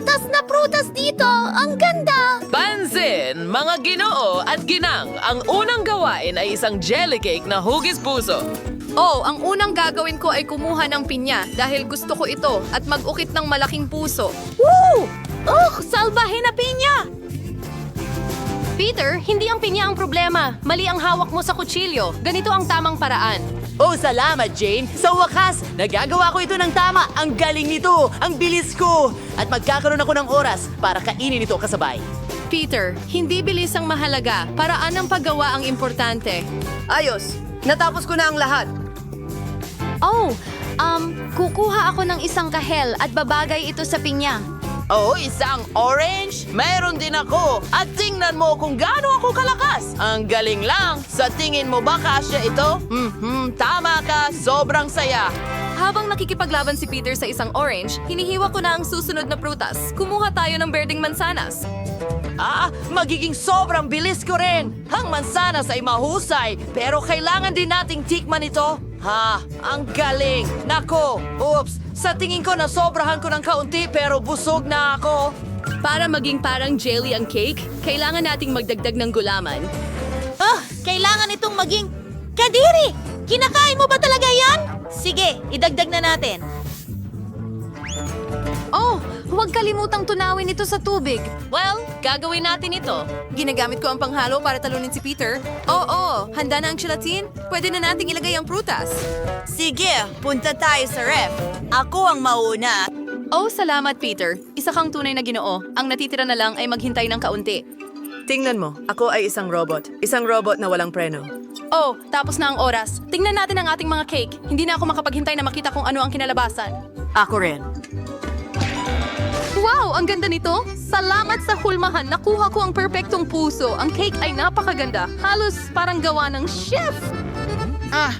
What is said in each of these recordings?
gatas na prutas dito. Ang ganda. Pansin, mga ginoo at ginang, ang unang gawain ay isang jelly cake na hugis puso. Oh, ang unang gagawin ko ay kumuha ng pinya dahil gusto ko ito at mag-ukit ng malaking puso. Woo! Oh, salbahin na pinya. Peter, hindi ang pinya ang problema. Mali ang hawak mo sa kutsilyo. Ganito ang tamang paraan. Oh, salamat, Jane. Sa wakas, nagagawa ko ito ng tama. Ang galing nito. Ang bilis ko. At magkakaroon ako ng oras para kainin ito kasabay. Peter, hindi bilis ang mahalaga. Paraan ng paggawa ang importante. Ayos. Natapos ko na ang lahat. Oh, um, kukuha ako ng isang kahel at babagay ito sa pinya. Oh, isang orange? Meron din ako. At tingnan mo kung gaano ako kalakas. Ang galing lang. Sa tingin mo ba kasya ito? Hmm, tama ka. Sobrang saya. Habang nakikipaglaban si Peter sa isang orange, hinihiwa ko na ang susunod na prutas. Kumuha tayo ng berdeng mansanas. Ah, magiging sobrang bilis ko rin. Ang mansanas ay mahusay, pero kailangan din nating tikman ito. Ha, ang galing. Nako, oops. Sa tingin ko na sobrahan ko ng kaunti pero busog na ako. Para maging parang jelly ang cake, kailangan nating magdagdag ng gulaman. Ah, kailangan itong maging... Kadiri! Kinakain mo ba talaga yan? Sige, idagdag na natin. Oh, huwag kalimutang tunawin ito sa tubig. Well, gagawin natin ito. Ginagamit ko ang panghalo para talunin si Peter. Oo, handa na ang gelatin. Pwede na nating ilagay ang prutas. Sige, punta tayo sa ref. Ako ang mauna. Oh, salamat Peter. Isa kang tunay na ginoo. Ang natitira na lang ay maghintay ng kaunti. Tingnan mo, ako ay isang robot. Isang robot na walang preno. Oh, tapos na ang oras. Tingnan natin ang ating mga cake. Hindi na ako makapaghintay na makita kung ano ang kinalabasan. Ako rin. Wow, ang ganda nito! Salamat sa hulmahan. Nakuha ko ang perpektong puso. Ang cake ay napakaganda. Halos parang gawa ng chef. Ah,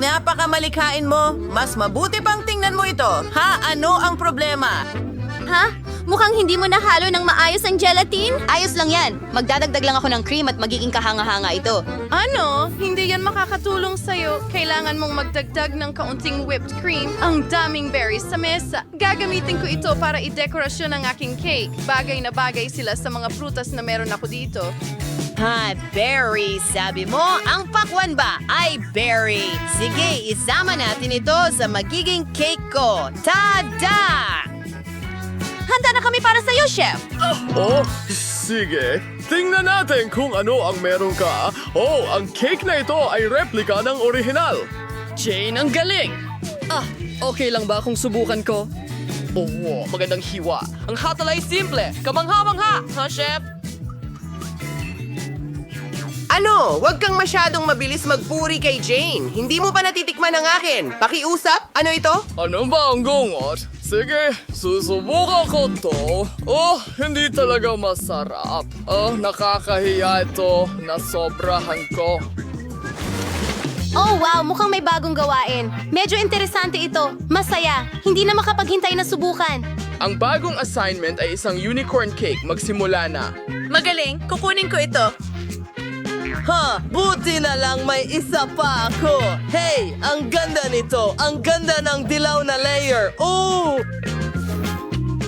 napakamalikhain mo. Mas mabuti pang tingnan mo ito. Ha, ano ang problema? Ha? Mukhang hindi mo nahalo ng maayos ang gelatin? Ayos lang yan. Magdadagdag lang ako ng cream at magiging kahanga-hanga ito. Ano? Hindi yan makakatulong sa'yo. Kailangan mong magdagdag ng kaunting whipped cream. Ang daming berries sa mesa. Gagamitin ko ito para i-dekorasyon ang aking cake. Bagay na bagay sila sa mga prutas na meron ako dito. Ha, berry. Sabi mo, ang pakwan ba ay berry. Sige, isama natin ito sa magiging cake ko. Tada! Sa'yo, chef! Oh, sige. Tingnan natin kung ano ang meron ka. Oh, ang cake na ito ay replika ng orihinal. Jane, ang galing! Ah, okay lang ba kung subukan ko? Oo, magandang hiwa. Ang hatal ay simple. Kamangha-mangha, ha, chef? Ano? Huwag kang masyadong mabilis magpuri kay Jane. Hindi mo pa natitikman ang akin. Pakiusap? Ano ito? Ano ba ang gungot? Sige, susubukan ko to. Oh, hindi talaga masarap. Oh, nakakahiya ito. Nasobrahan ko. Oh wow, mukhang may bagong gawain. Medyo interesante ito. Masaya. Hindi na makapaghintay na subukan. Ang bagong assignment ay isang unicorn cake. Magsimula na. Magaling, kukunin ko ito. Ha, buti na lang may isa pa ako. Hey, ang ganda nito. Ang ganda ng dilaw na layer. Oh!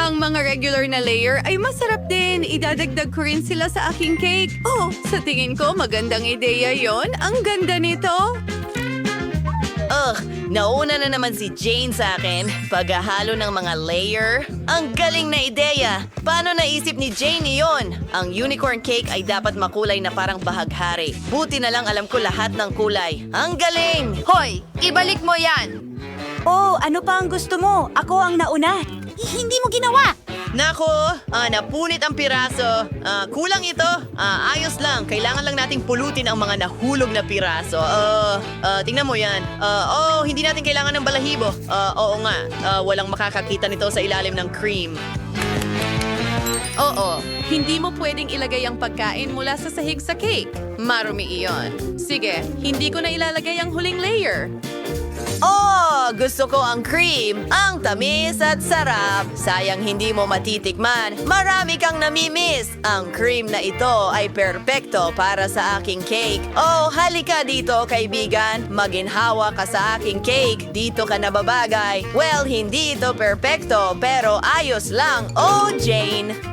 Ang mga regular na layer ay masarap din. Idadagdag ko rin sila sa aking cake. Oh, sa tingin ko magandang ideya yon. Ang ganda nito. Ugh, nauna na naman si Jane sa akin. Paghahalo ng mga layer. Ang galing na ideya. Paano naisip ni Jane iyon? Ang unicorn cake ay dapat makulay na parang bahaghari. Buti na lang alam ko lahat ng kulay. Ang galing! Hoy, ibalik mo yan. Oh, ano pa ang gusto mo? Ako ang nauna. hindi mo ginawa. Nako, ah, napunit ang piraso. Ah, kulang ito. Ah, ayos lang. Kailangan lang nating pulutin ang mga nahulog na piraso. Ah, ah, tingnan mo yan. Ah, oh, hindi natin kailangan ng balahibo. Ah, oo nga. Ah, walang makakakita nito sa ilalim ng cream. Oo, hindi mo pwedeng ilagay ang pagkain mula sa sahig sa cake. Marumi iyon. Sige, hindi ko na ilalagay ang huling layer. Oh, gusto ko ang cream. Ang tamis at sarap. Sayang hindi mo matitikman. Marami kang namimiss. Ang cream na ito ay perpekto para sa aking cake. Oh, halika dito, kaibigan. Maginhawa ka sa aking cake. Dito ka nababagay. Well, hindi ito perpekto, pero ayos lang. Oh, Jane.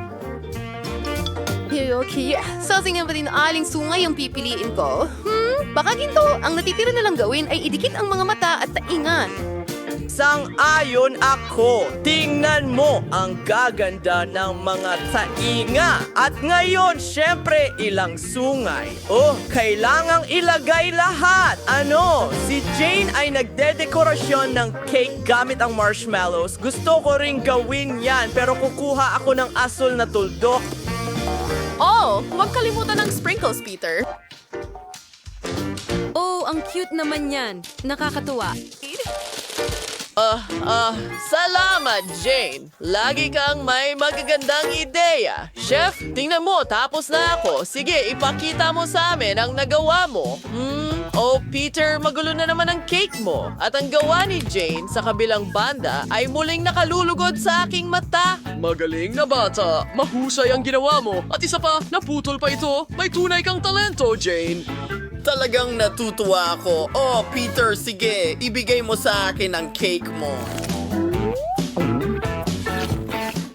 Okay, sa tingin ba din aling sungay ang pipiliin ko? Hmm, baka ginto, ang natitira na lang gawin ay idikit ang mga mata at taingan. Sang-ayon ako. Tingnan mo ang gaganda ng mga tainga. At ngayon, syempre, ilang sungay. Oh, kailangang ilagay lahat. Ano? Si Jane ay nagdedekorasyon ng cake gamit ang marshmallows. Gusto ko ring gawin yan, pero kukuha ako ng asul na tuldok. Oh, huwag kalimutan ng sprinkles, Peter. Oh, ang cute naman yan. Nakakatuwa. Ah, ah, salamat, Jane. Lagi kang may magagandang ideya. Chef, tingnan mo, tapos na ako. Sige, ipakita mo sa amin ang nagawa mo. Hmm, oh, Peter, magulo na naman ang cake mo. At ang gawa ni Jane sa kabilang banda ay muling nakalulugod sa aking mata. Magaling na bata. Mahusay ang ginawa mo. At isa pa, naputol pa ito. May tunay kang talento, Jane. Talagang natutuwa ako. Oh, Peter, sige, ibigay mo sa akin ang cake mo.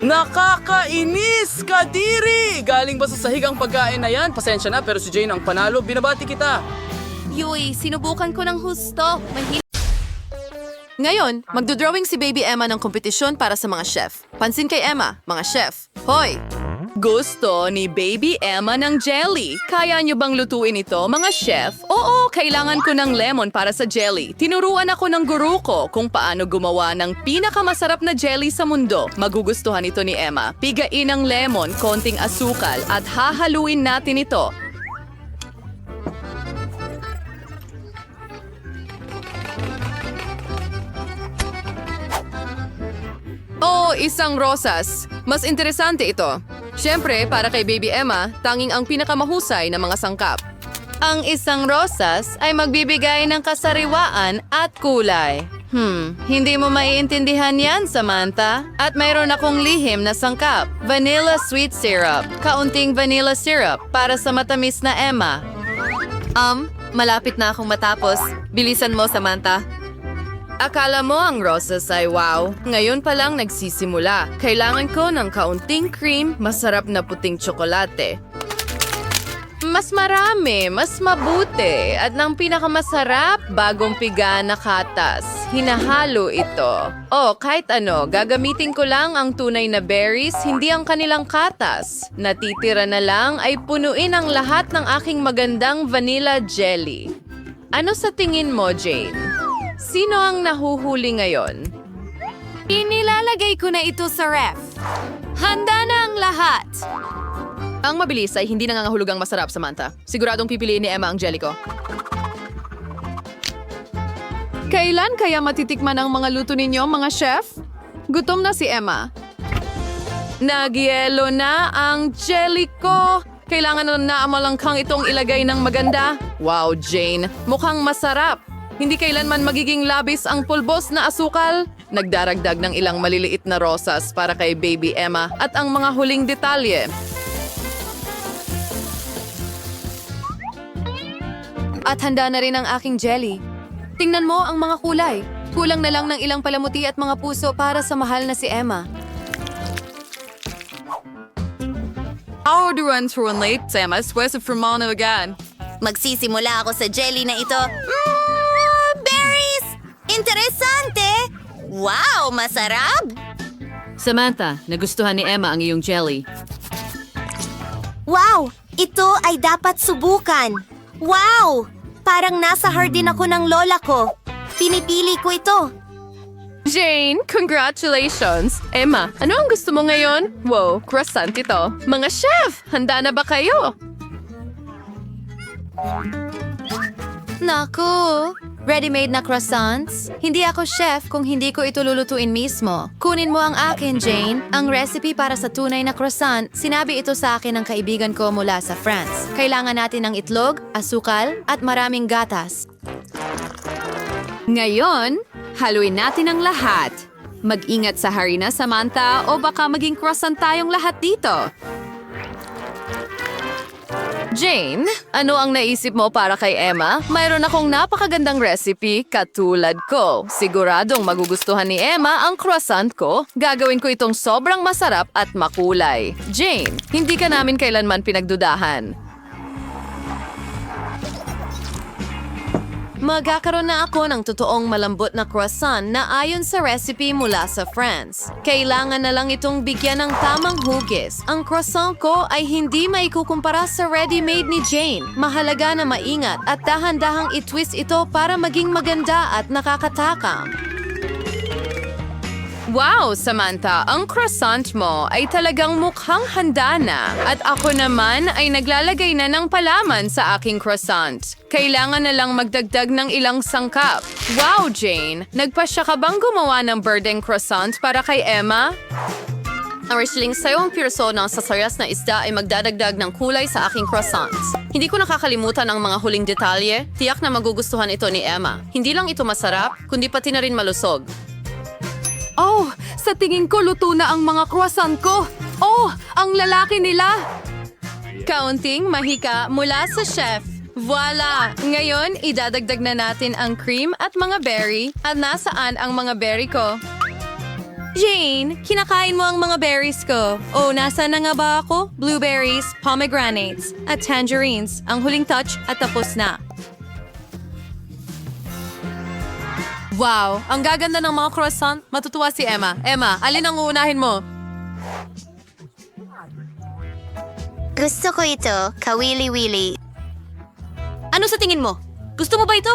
Nakakainis, Kadiri! Galing ba sa sahig pagkain na yan? Pasensya na, pero si Jane ang panalo. Binabati kita. Yui, sinubukan ko ng husto. Mahil- Ngayon, magdodrawing si Baby Emma ng kompetisyon para sa mga chef. Pansin kay Emma, mga chef. Hoy! Gusto ni Baby Emma ng jelly. Kaya niyo bang lutuin ito, mga chef? Oo, kailangan ko ng lemon para sa jelly. Tinuruan ako ng guru ko kung paano gumawa ng pinakamasarap na jelly sa mundo. Magugustuhan ito ni Emma. Pigain ang lemon, konting asukal, at hahaluin natin ito. Oh, isang rosas. Mas interesante ito. Siyempre, para kay Baby Emma, tanging ang pinakamahusay na mga sangkap. Ang isang rosas ay magbibigay ng kasariwaan at kulay. Hmm, hindi mo maiintindihan yan, Samantha. At mayroon akong lihim na sangkap. Vanilla sweet syrup. Kaunting vanilla syrup para sa matamis na Emma. Um, malapit na akong matapos. Bilisan mo, Samantha. Akala mo ang rosas ay wow. Ngayon pa lang nagsisimula. Kailangan ko ng kaunting cream, masarap na puting tsokolate. Mas marami, mas mabuti, at ng pinakamasarap, bagong piga na katas. Hinahalo ito. Oh, kahit ano, gagamitin ko lang ang tunay na berries, hindi ang kanilang katas. Natitira na lang ay punuin ang lahat ng aking magandang vanilla jelly. Ano sa tingin mo, Jane? Sino ang nahuhuli ngayon? Inilalagay ko na ito sa ref. Handa na ang lahat. Ang mabilis ay hindi nangangahulugang masarap, Samantha. Siguradong pipiliin ni Emma ang jelly ko. Kailan kaya matitikman ang mga luto ninyo, mga chef? Gutom na si Emma. Nagyelo na ang jelly ko. Kailangan na naamalangkang itong ilagay ng maganda. Wow, Jane. Mukhang masarap. Hindi kailanman magiging labis ang pulbos na asukal. Nagdaragdag ng ilang maliliit na rosas para kay Baby Emma at ang mga huling detalye. At handa na rin ang aking jelly. Tingnan mo ang mga kulay. Kulang na lang ng ilang palamuti at mga puso para sa mahal na si Emma. Our duran turon late, Emma. Suwesa formano again. Magsisimula ako sa jelly na ito. Mm! Interesante! Wow, masarap! Samantha, nagustuhan ni Emma ang iyong jelly. Wow! Ito ay dapat subukan. Wow! Parang nasa hardin ako ng lola ko. Pinipili ko ito. Jane, congratulations! Emma, ano ang gusto mo ngayon? Wow, croissant ito. Mga chef, handa na ba kayo? Naku! Ready-made na croissants? Hindi ako chef kung hindi ko ito lulutuin mismo. Kunin mo ang akin, Jane. Ang recipe para sa tunay na croissant, sinabi ito sa akin ng kaibigan ko mula sa France. Kailangan natin ng itlog, asukal, at maraming gatas. Ngayon, haluin natin ang lahat. Mag-ingat sa harina, Samantha, o baka maging croissant tayong lahat dito. Jane, ano ang naisip mo para kay Emma? Mayroon akong napakagandang recipe katulad ko. Siguradong magugustuhan ni Emma ang croissant ko. Gagawin ko itong sobrang masarap at makulay. Jane, hindi ka namin kailanman pinagdudahan. Magkakaroon na ako ng totoong malambot na croissant na ayon sa recipe mula sa France. Kailangan na lang itong bigyan ng tamang hugis. Ang croissant ko ay hindi maikukumpara sa ready-made ni Jane. Mahalaga na maingat at dahan-dahang itwist ito para maging maganda at nakakatakam. Wow, Samantha, ang croissant mo ay talagang mukhang handa na. At ako naman ay naglalagay na ng palaman sa aking croissant. Kailangan na lang magdagdag ng ilang sangkap. Wow, Jane! Nagpasya ka bang gumawa ng birdeng croissant para kay Emma? Ang wrestling sa'yo ang pirso ng sasayas na isda ay magdadagdag ng kulay sa aking croissants. Hindi ko nakakalimutan ang mga huling detalye. Tiyak na magugustuhan ito ni Emma. Hindi lang ito masarap, kundi pati na rin malusog. Oh, sa tingin ko luto na ang mga croissant ko. Oh, ang lalaki nila. Kaunting mahika mula sa chef. Voila! Ngayon, idadagdag na natin ang cream at mga berry. At nasaan ang mga berry ko? Jane, kinakain mo ang mga berries ko. Oh, nasa na nga ba ako? Blueberries, pomegranates, at tangerines. Ang huling touch at tapos na. Wow, ang gaganda ng mga croissant. Matutuwa si Emma. Emma, alin ang uunahin mo? Gusto ko ito, kawili-wili. Ano sa tingin mo? Gusto mo ba ito?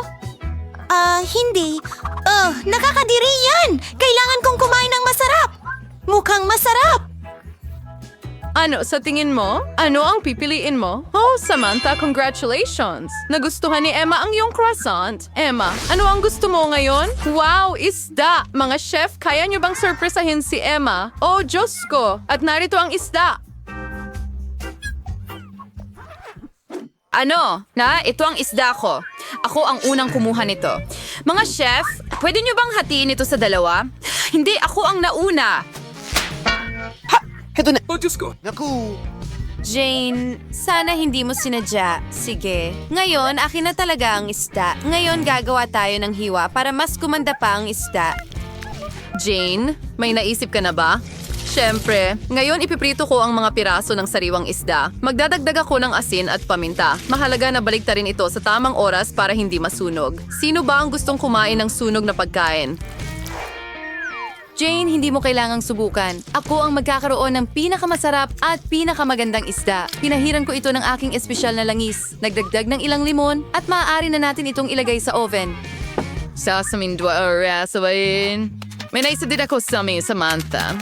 Ah, hindi. Oh, nakakadiri yan! Kailangan kong kumain ng masarap! Mukhang masarap! Ano sa tingin mo? Ano ang pipiliin mo? Oh, Samantha, congratulations! Nagustuhan ni Emma ang iyong croissant. Emma, ano ang gusto mo ngayon? Wow, isda! Mga chef, kaya niyo bang sorpresahin si Emma? Oh, Diyos ko! At narito ang isda! Ano? Na, ito ang isda ko. Ako ang unang kumuha nito. Mga chef, pwede niyo bang hatiin ito sa dalawa? Hindi, ako ang nauna. Jane, sana hindi mo sinadya. Sige. Ngayon, akin na talaga ang isda. Ngayon, gagawa tayo ng hiwa para mas kumanda pa ang isda. Jane, may naisip ka na ba? Siyempre, ngayon ipiprito ko ang mga piraso ng sariwang isda. Magdadagdag ako ng asin at paminta. Mahalaga na baliktarin ito sa tamang oras para hindi masunog. Sino ba ang gustong kumain ng sunog na pagkain? Jane, hindi mo kailangang subukan. Ako ang magkakaroon ng pinakamasarap at pinakamagandang isda. Pinahiran ko ito ng aking espesyal na langis. Nagdagdag ng ilang limon at maaari na natin itong ilagay sa oven. Sasamin dwa oras sabayin. May naisip din ako sa amin, Samantha.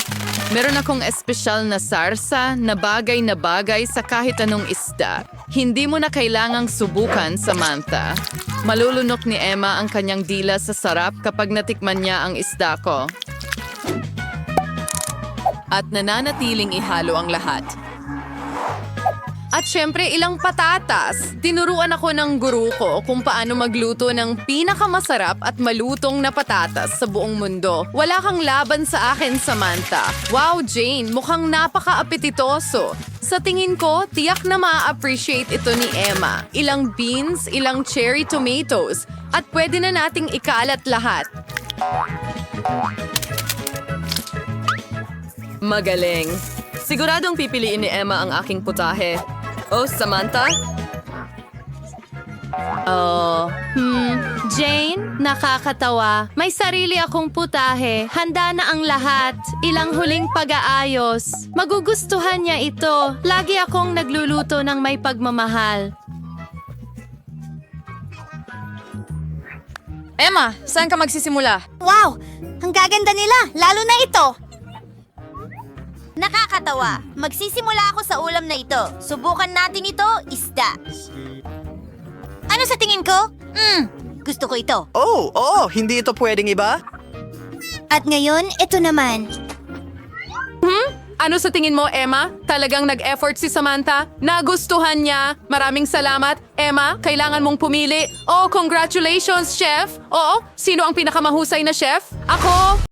Meron akong espesyal na sarsa na bagay na bagay sa kahit anong isda. Hindi mo na kailangang subukan, Samantha. Malulunok ni Emma ang kanyang dila sa sarap kapag natikman niya ang isda ko at nananatiling ihalo ang lahat. At syempre, ilang patatas. Tinuruan ako ng guru ko kung paano magluto ng pinakamasarap at malutong na patatas sa buong mundo. Wala kang laban sa akin, Samantha. Wow, Jane, mukhang napaka-apetitoso. Sa tingin ko, tiyak na ma-appreciate ito ni Emma. Ilang beans, ilang cherry tomatoes, at pwede na nating ikalat lahat. Magaling. Siguradong pipiliin ni Emma ang aking putahe. Oh, Samantha? Oh, hmm, Jane, nakakatawa. May sarili akong putahe. Handa na ang lahat. Ilang huling pag-aayos. Magugustuhan niya ito. Lagi akong nagluluto ng may pagmamahal. Emma, saan ka magsisimula? Wow! Ang gaganda nila, lalo na ito! Nakakatawa. Magsisimula ako sa ulam na ito. Subukan natin ito, isda. Ano sa tingin ko? Hmm, gusto ko ito. Oh, oo, hindi ito pwedeng iba? At ngayon, ito naman. Ano sa tingin mo, Emma? Talagang nag-effort si Samantha? Nagustuhan niya? Maraming salamat. Emma, kailangan mong pumili. Oh, congratulations, chef! Oo, sino ang pinakamahusay na chef? Ako!